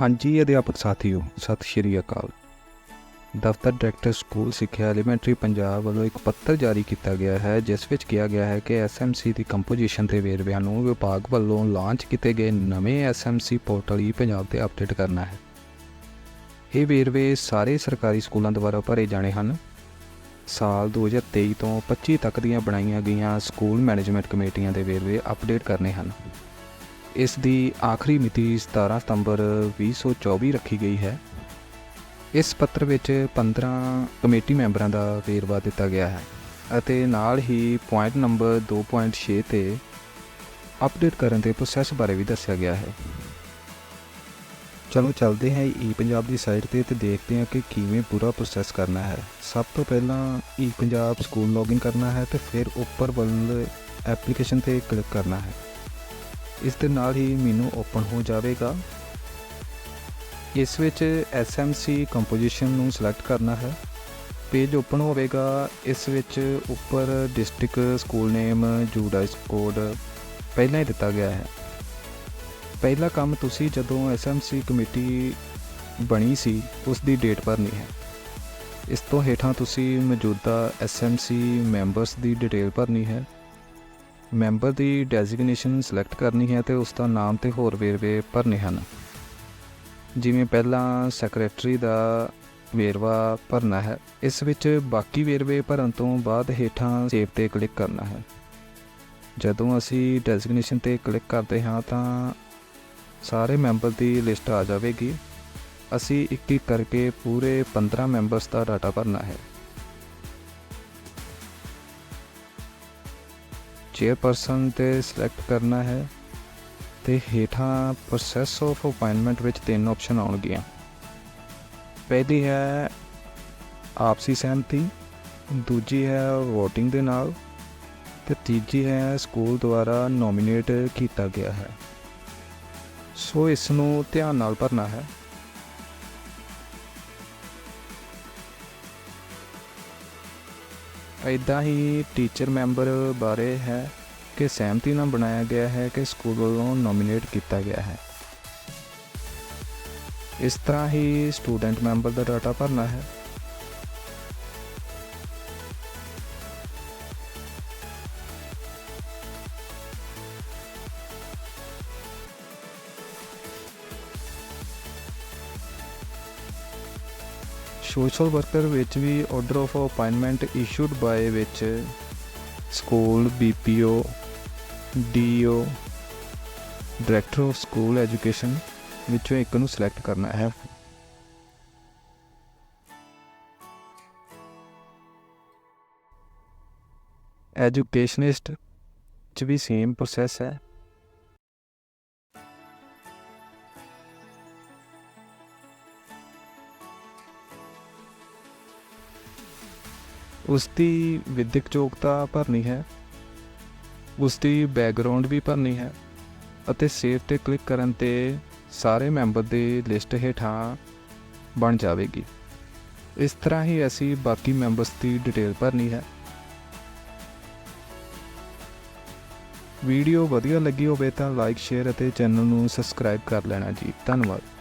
ਹਾਂਜੀ, ਅਧਿਆਪਕ ਸਾਥੀਓ, ਸਤਿ ਸ਼੍ਰੀ ਅਕਾਲ। ਦਫ਼ਤਰ ਡਾਇਰੈਕਟਰ ਸਕੂਲ ਸਿੱਖਿਆ ਐਲੀਮੈਂਟਰੀ ਪੰਜਾਬ ਵੱਲੋਂ ਇੱਕ ਪੱਤਰ ਜਾਰੀ ਕੀਤਾ ਗਿਆ ਹੈ, ਜਿਸ ਵਿੱਚ ਕਿਹਾ ਗਿਆ ਹੈ ਕਿ ਐਸਐਮਸੀ ਦੀ ਕੰਪੋਜੀਸ਼ਨ ਤੇ ਵੇਰਵਿਆਂ ਨੂੰ ਵਿਭਾਗ ਵੱਲੋਂ ਲਾਂਚ ਕੀਤੇ ਗਏ ਨਵੇਂ ਐਸਐਮਸੀ ਪੋਰਟਲ ਹੀ ਪੰਜਾਬ ਤੇ ਅਪਡੇਟ ਕਰਨਾ ਹੈ। ਇਹ ਵੇਰਵੇ ਸਾਰੇ ਸਰਕਾਰੀ ਸਕੂਲਾਂ ਦੁਆਰਾ ਭਰੇ ਜਾਣੇ ਹਨ। ਸਾਲ 2023 ਤੋਂ 25 ਤੱਕ ਦੀਆਂ ਬਣਾਈਆਂ ਗਈਆਂ ਸਕੂਲ ਮੈਨੇਜਮੈਂਟ ਕਮੇਟੀਆਂ ਦੇ ਵੇਰਵੇ ਅਪਡੇਟ ਕਰਨੇ ਹਨ। ਇਸ ਦੀ ਆਖਰੀ ਮਿਤੀ 17 ਸਤੰਬਰ 2024 ਰੱਖੀ ਗਈ ਹੈ। ਇਸ ਪੱਤਰ ਵਿੱਚ 15 ਕਮੇਟੀ ਮੈਂਬਰਾਂ ਦਾ ਵੇਰਵਾ ਦਿੱਤਾ ਗਿਆ ਹੈ ਅਤੇ ਨਾਲ ਹੀ ਪੁਆਇੰਟ ਨੰਬਰ 2.6 ਤੇ ਅਪਡੇਟ ਕਰਨ ਦੇ ਪ੍ਰੋਸੈਸ ਬਾਰੇ ਵੀ ਦੱਸਿਆ ਗਿਆ ਹੈ। ਚਲੋ ਚੱਲਦੇ ਹਾਂ ਈ ਪੰਜਾਬ ਦੀ ਸਾਈਟ ਤੇ ਤੇ ਦੇਖਦੇ ਹਾਂ ਕਿ ਕਿਵੇਂ ਪੂਰਾ ਪ੍ਰੋਸੈਸ ਕਰਨਾ ਹੈ। ਸਭ ਤੋਂ ਪਹਿਲਾਂ ਈ ਪੰਜਾਬ ਸਕੂਲ ਲੌਗਇਨ ਕਰਨਾ ਹੈ ਤੇ ਫਿਰ ਉੱਪਰ ਵੱਲ ਐਪਲੀਕੇਸ਼ਨ ਤੇ ਕਲਿੱਕ ਕਰਨਾ ਹੈ। ਇਸ ਦੇ ਨਾਲ ਹੀ ਮੈਨੂ ਓਪਨ ਹੋ ਜਾਵੇਗਾ। ਇਸ ਵਿੱਚ SMC ਕੰਪੋਜੀਸ਼ਨ ਨੂੰ ਸਿਲੈਕਟ ਕਰਨਾ ਹੈ। ਪੇਜ ਓਪਨ ਹੋਵੇਗਾ। ਇਸ ਵਿੱਚ ਉੱਪਰ district school name UDISE code ਪਹਿਲਾਂ ਹੀ ਦਿੱਤਾ ਗਿਆ ਹੈ। ਪਹਿਲਾ ਕੰਮ ਤੁਸੀਂ ਜਦੋਂ SMC ਕਮੇਟੀ ਬਣੀ ਸੀ, ਉਸ ਦੀ ਡੇਟ ਭਰਨੀ ਹੈ। ਇਸ ਤੋਂ ਹੇਠਾਂ ਤੁਸੀਂ ਮੌਜੂਦਾ SMC ਮੈਂਬਰਸ ਦੀ ਡਿਟੇਲ ਭਰਨੀ ਹੈ। ਮੈਂਬਰ ਦੀ ਡੈਜ਼ਿਗਨੇਸ਼ਨ ਸਿਲੈਕਟ ਕਰਨੀ ਹੈ ਤੇ ਉਸ ਦਾ ਨਾਮ ਤੇ ਹੋਰ ਵੇਰਵੇ ਭਰਨੇ ਹਨ। ਜਿਵੇਂ ਪਹਿਲਾਂ ਸੈਕਟਰੀ ਦਾ ਵੇਰਵਾ ਭਰਨਾ ਹੈ, ਇਸ ਵਿੱਚ ਬਾਕੀ ਵੇਰਵੇ ਭਰਨ ਤੋਂ ਬਾਅਦ ਹੇਠਾਂ ਸੇਵ ਤੇ ਕਲਿੱਕ ਕਰਨਾ ਹੈ। ਜਦੋਂ ਅਸੀਂ ਡੈਜ਼ਿਗਨੇਸ਼ਨ ਤੇ ਕਲਿੱਕ ਕਰਦੇ ਹਾਂ ਤਾਂ ਸਾਰੇ ਮੈਂਬਰ ਦੀ ਲਿਸਟ ਆ ਜਾਵੇਗੀ। ਅਸੀਂ ਇੱਕ ਇੱਕ ਕਰਕੇ ਪੂਰੇ 15 ਮੈਂਬਰਸ ਦਾ ਡਾਟਾ ਭਰਨਾ ਹੈ। ਚੇਅਰਪਰਸਨ ਤੇ ਸਿਲੈਕਟ ਕਰਨਾ ਹੈ, ਤੇ ਹੇਠਾਂ ਪ੍ਰੋਸੈਸ ਆਫ ਅਪਾਇੰਟਮੈਂਟ ਵਿੱਚ ਤਿੰਨ ਆਪਸ਼ਨ ਆਉਣਗੀਆਂ। ਪਹਿਲੀ ਹੈ ਆਪਸੀ ਸਹਿਮਤੀ, ਦੂਜੀ ਹੈ VOTING ਦੇ ਨਾਲ, ਤੇ ਤੀਜੀ ਹੈ ਸਕੂਲ ਦੁਆਰਾ ਨੋਮੀਨੇਟ ਕੀਤਾ ਗਿਆ ਹੈ। ਸੋ ਇਸ ਨੂੰ ਧਿਆਨ ਨਾਲ ਭਰਨਾ ਹੈ। ਇਦਾਂ ਹੀ ਟੀਚਰ ਮੈਂਬਰ ਬਾਰੇ ਹੈ ਕਿ ਸਹਿਮਤੀ ਨਾਲ ਬਣਾਇਆ ਗਿਆ ਹੈ ਕਿ ਸਕੂਲ ਵੱਲੋਂ ਨੋਮੀਨੇਟ ਕੀਤਾ ਗਿਆ ਹੈ। ਇਸ ਤਰ੍ਹਾਂ ਹੀ ਸਟੂਡੈਂਟ ਮੈਂਬਰ ਦਾ ਡਾਟਾ ਭਰਨਾ ਹੈ। ਸੋਸ਼ਲ ਵਰਕਰ ਵਿੱਚ ਵੀ order of appointment issued by ਵਿੱਚ school BPO DO director of school education ਵਿੱਚੋਂ ਇੱਕ ਨੂੰ ਸਿਲੈਕਟ ਕਰਨਾ ਹੈ। ਐਜੂਕੇਸ਼ਨਿਸਟ ਚ ਵੀ ਸੇਮ ਪ੍ਰੋਸੈਸ ਹੈ। ਉਸ ਦੀ ਵਿਦਿਅਕ ਯੋਗਤਾ ਭਰਨੀ ਹੈ। ਉਸ ਦੀ ਬੈਕਗ੍ਰਾਉਂਡ ਵੀ ਭਰਨੀ ਹੈ ਅਤੇ ਸੇਵ ਤੇ ਕਲਿੱਕ ਕਰਨ ਤੇ ਸਾਰੇ ਮੈਂਬਰ ਦੀ ਲਿਸਟ ਹੇਠਾਂ ਬਣ ਜਾਵੇਗੀ। ਇਸ ਤਰ੍ਹਾਂ ਹੀ ਅਸੀਂ ਬਾਕੀ ਮੈਂਬਰਸ ਦੀ ਡਿਟੇਲ ਭਰਨੀ ਹੈ। ਵੀਡੀਓ ਵਧੀਆ ਲੱਗੀ ਹੋਵੇ ਤਾਂ ਲਾਈਕ ਸ਼ੇਅਰ ਅਤੇ ਚੈਨਲ ਨੂੰ ਸਬਸਕ੍ਰਾਈਬ ਕਰ ਲੈਣਾ ਜੀ। ਧੰਨਵਾਦ।